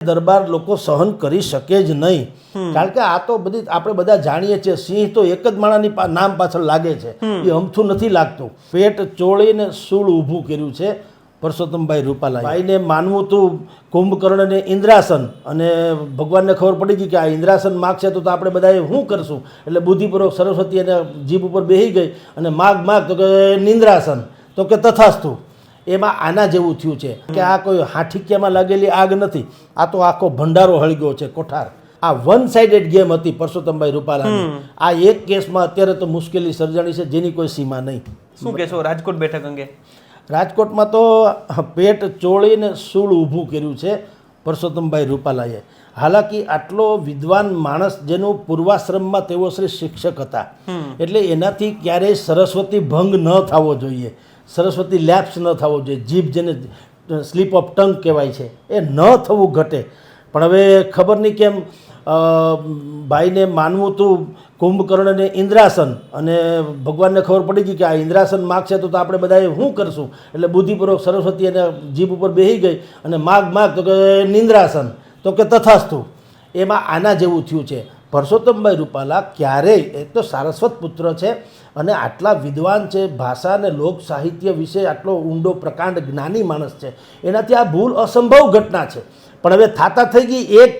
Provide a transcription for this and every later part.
દરબાર લોકો સહન કરી શકે જ નહીં. કારણ કે આ તો બધી આપણે બધા જાણીએ છીએ સિંહ તો એક જ માણાની નામ પાછળ લાગે છે. એ અમથું નથી લાગતું. પેટ ચોળીને સૂળ ઊભું કર્યું છે પરસોત્તમભાઈ રૂપાલા ભાઈને માનવું તું કુંભકર્ણ ને ઇન્દ્રાસન અને ભગવાનને ખબર પડી ગઈ કે આ ઇન્દ્રાસન માગશે તો તો આપણે બધાએ શું કરશું? એટલે બુદ્ધિપૂર્વક સરસ્વતી એને જીભ ઉપર બેસી ગઈ અને માગ માગ તો કે નિંદ્રાસન. તો કે તથાસ્તુ. એમાં આના જેવું થયું છે કે આ કોઈ હાઠીક્યામાં લાગેલી આગ નથી. આ તો આખો ભંડારો હળગ્યો છે કોઠાર. આ વન સાઇડેડ ગેમ હતી પરસોત્તમભાઈ રૂપાલાની. આ એક કેસમાં અત્યારે તો મુશ્કેલી સર્જાણી છે જેની કોઈ સીમા નહીં. શું કહેશો રાજકોટ બેઠક અંગે? રાજકોટમાં તો પેટ ચોળીને સૂળ ઊભું કર્યું છે પરસોત્તમભાઈ રૂપાલાએ. હાલાકી આટલો વિદ્વાન માણસ જેનું પૂર્વાશ્રમમાં તેઓ શ્રી શિક્ષક હતા. એટલે એનાથી ક્યારેય સરસ્વતી ભંગ ન થવો જોઈએ. સરસ્વતી લેપ્સ ન થવો જોઈએ. જીભ જેને સ્લીપ ઓફ ટંગ કહેવાય છે, એ ન થવું ઘટે. પણ હવે ખબર નહીં કેમ ભાઈને માનવું તું કુંભકર્ણ અને ઇન્દ્રાસન. અને ભગવાનને ખબર પડી ગઈ કે આ ઇન્દ્રાસન માગશે છે તો આપણે બધાએ શું કરશું? એટલે બુદ્ધિપૂર્વક સરસ્વતી એને જીભ ઉપર બેસી ગઈ અને માગ માગ તો કે નિંદ્રાસન, તો કે તથાસ્તુ. એમાં આના જેવું થયું છે. પરસોત્તમભાઈ રૂપાલા ક્યારેય એક તો સારસ્વત પુત્ર છે અને આટલા વિદ્વાન છે, ભાષા અને લોક સાહિત્ય વિશે આટલો ઊંડો, પ્રકાંડ, જ્ઞાની માણસ છે. એનાથી આ ભૂલ અસંભવ ઘટના છે. પણ હવે થાતા થઈ ગઈ એક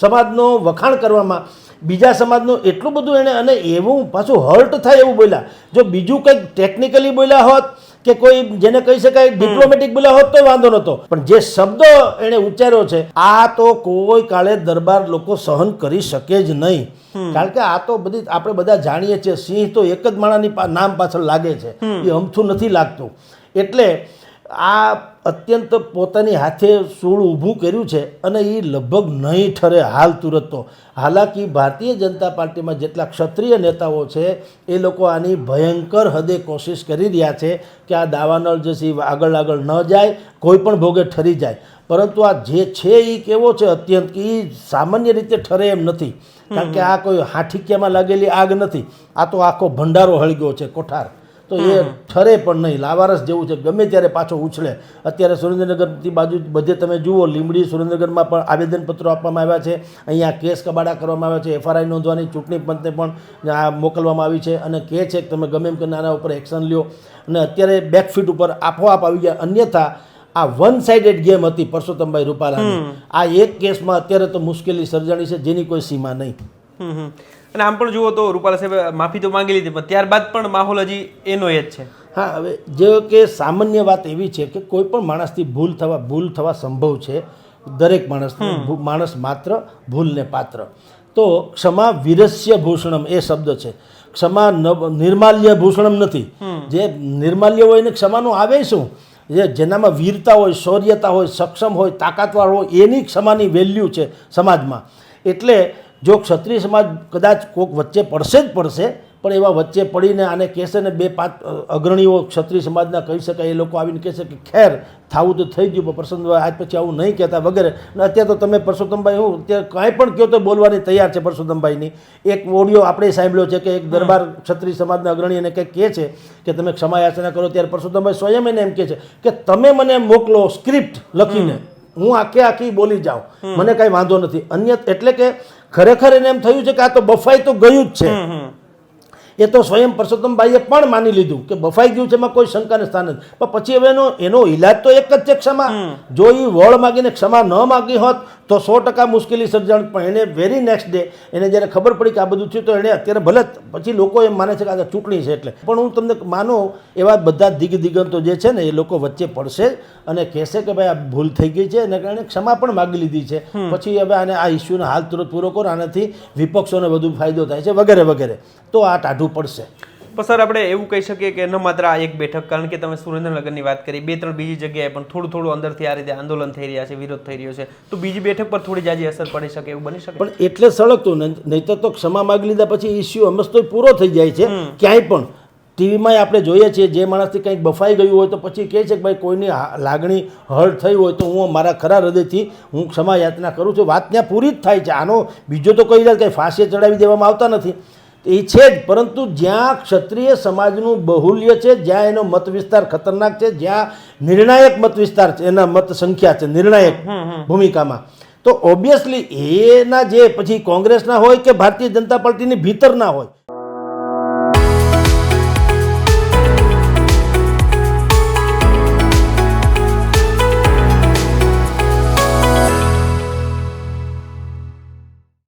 સમાજનો વખાણ કરવામાં, બીજા સમાજનું એટલું બધું એણે, અને એવું પાછું હર્ટ થાય એવું બોલ્યા. જો બીજું કંઈક ટેકનિકલી બોલ્યા હોત કે કોઈ જેને કહી શકાય ડિપ્લોમેટિક બોલ્યા હોત તો વાંધો નહોતો. પણ જે શબ્દ એણે ઉચ્ચાર્યો છે આ તો કોઈ કાળે દરબાર લોકો સહન કરી શકે જ નહીં. કારણ કે આ તો બધી આપણે બધા જાણીએ છીએ સિંહ તો એક જ માણાની નામ પાછળ લાગે છે. એ અમથું નથી લાગતું. એટલે આ અત્યંત પોતાની હાથે સૂળ ઊભું કર્યું છે અને એ લગભગ નહીં ઠરે હાલ તુરત. તો હાલાકી ભારતીય જનતા પાર્ટીમાં જેટલા ક્ષત્રિય નેતાઓ છે એ લોકો આની ભયંકર હદે કોશિશ કરી રહ્યા છે કે આ દાવાનળ જે આગળ આગળ ન જાય કોઈ પણ ભોગે ઠરી જાય. પરંતુ આ જે છે એ કેવો છે અત્યંત એ સામાન્ય રીતે ઠરે એમ નથી. કારણ કે આ કોઈ હાઠીક્યામાં લાગેલી આગ નથી. આ તો આખો ભંડારો હળગ્યો છે કોઠાર. તો એ ઠરે પણ નહીં. લાવારસ જેવું છે. ગમે ત્યારે પાછો ઉછળે. અત્યારે સુરેન્દ્રનગરથી બાજુ બધે તમે જુઓ લીંબડી સુરેન્દ્રનગરમાં પણ આવેદનપત્રો આપવામાં આવ્યા છે. અહીંયા કેસ કબાડા કરવામાં આવ્યા છે. એફઆરઆઈ નોંધવાની ચૂંટણી પંચને પણ આ મોકલવામાં આવી છે અને કહે છે કે તમે ગમે એમ કરીને આના ઉપર એક્શન લ્યો. અને અત્યારે બેકફીટ ઉપર આપોઆપ આવી ગયા. અન્યથા આ વન સાઇડેડ ગેમ હતી પરસોત્તમભાઈ રૂપાલાની. આ એક કેસમાં અત્યારે તો મુશ્કેલી સર્જાણી છે. જેની કોઈ સીમા નહીં. અને આમ પણ જુઓ તો રૂપાલા સાહેબ માફી તો માંગી લીધી પણ ત્યારબાદ પણ માહોલ હજી એનો એ જ છે. હા હવે જે કે સામાન્ય વાત એવી છે કે કોઈ પણ માણસથી ભૂલ થવા ભૂલ થવા સંભવ છે દરેક માણસ માણસ માત્ર ભૂલને પાત્ર. તો ક્ષમા વિરસ્ય ભૂષણમ એ શબ્દ છે. ક્ષમા નિર્માલ્ય ભૂષણમ નથી. જે નિર્માલ્ય હોય ને ક્ષમાનું આવે શું? જે જેનામાં વીરતા હોય શૌર્યતા હોય સક્ષમ હોય તાકાતવાર હોય એની ક્ષમાની વેલ્યુ છે સમાજમાં. એટલે જો ક્ષત્રિય સમાજ કદાચ કોઈક વચ્ચે પડશે જ પડશે પણ એવા વચ્ચે પડીને આને કહેશે ને બે પાંચ અગ્રણીઓ ક્ષત્રિય સમાજના કહી શકાય એ લોકો આવીને કહેશે કે ખેર થાવું તો થઈ ગયું પણ પરસોત્તમભાઈ આજ પછી આવું નહીં કહેતા વગેરે. અને અત્યારે તો તમે પરસોત્તમભાઈ હું અત્યારે કાંઈ પણ કહો તો બોલવાની તૈયાર છે પરસોત્તમભાઈની. એક ઓડિયો આપણે સાંભળ્યો છે કે એક દરબાર ક્ષત્રિય સમાજના અગ્રણી એને કંઈક કહે છે કે તમે ક્ષમાયાચના કરો ત્યારે પરસોત્તમભાઈ સ્વયં એને એમ કહે છે કે તમે મને મોકલો સ્ક્રિપ્ટ લખીને હું આખે આખી બોલી જાઉં. મને કાંઈ વાંધો નથી. અન્ય એટલે કે ખરેખર એને એમ થયું છે કે આ તો બફાઈ તો ગયું જ છે. એ તો સ્વયં પરસોત્તમભાઈએ પણ માની લીધું કે બફાઈ ગયું છે એમાં કોઈ શંકાને સ્થાન નથી. પણ પછી હવે એનો એનો ઈલાજ તો એક જ છે ક્ષમા. જો એ વળ માગીને ક્ષમા ન માગી હોત તો સો ટકા મુશ્કેલી સર્જાણ પણ એને વેરી નેક્સ્ટ ડે એને જ્યારે ખબર પડી કે આ બધું થયું તો એણે અત્યારે ભલે પછી લોકો એમ માને છે કે આ ચૂંટણી છે એટલે. પણ હું તમને માનો એવા બધા દિગ દિગંતો જે છે ને એ લોકો વચ્ચે પડશે અને કહેશે કે ભાઈ આ ભૂલ થઈ ગઈ છે અને કારણે ક્ષમા પણ માગી લીધી છે. પછી હવે આને આ ઇસ્યુને હાલ તુરંત પૂરો કરો આનાથી વિપક્ષોને વધુ ફાયદો થાય છે વગેરે વગેરે. તો આ ટાઢું પડશે. પણ સર આપણે એવું કહી શકીએ કે ન માત્ર આ એક બેઠક કારણ કે તમે સુરેન્દ્રનગરની વાત કરી બે ત્રણ બીજી જગ્યાએ પણ થોડું થોડું અંદરથી આ રીતે આંદોલન થઈ રહ્યા છે વિરોધ થઈ રહ્યો છે. તો બીજી બેઠક પર થોડી જાજી અસર પડી શકે એવું બની શકે? પણ એટલે સળગતું નહીં તો ક્ષમા માગી લીધા પછી ઇસ્યુ અમસ્તો પૂરો થઈ જાય છે. ક્યાંય પણ. ટીવીમાં આપણે જોઈએ છીએ જે માણસથી કંઈક બફાઈ ગયું હોય તો પછી કહે છે કે ભાઈ કોઈની લાગણી હર્ટ થઈ હોય તો હું મારા ખરા હૃદયથી હું ક્ષમા યાચના કરું છું. વાત ત્યાં પૂરી જ થાય છે. આનો બીજો તો કોઈ કંઈ ફાંસીએ ચડાવી દેવામાં આવતા નથી. એ છે જ. પરંતુ જ્યાં ક્ષત્રિય સમાજનું બહુલ્ય છે જ્યાં એનો મત વિસ્તાર ખતરનાક છે જ્યાં નિર્ણાયક મત વિસ્તાર છે એના મત સંખ્યા છે નિર્ણાયક ભૂમિકામાં. તો ઓબ્વિયસલી એના જે પછી કોંગ્રેસના હોય કે ભારતીય જનતા પાર્ટીની ભીતરના હોય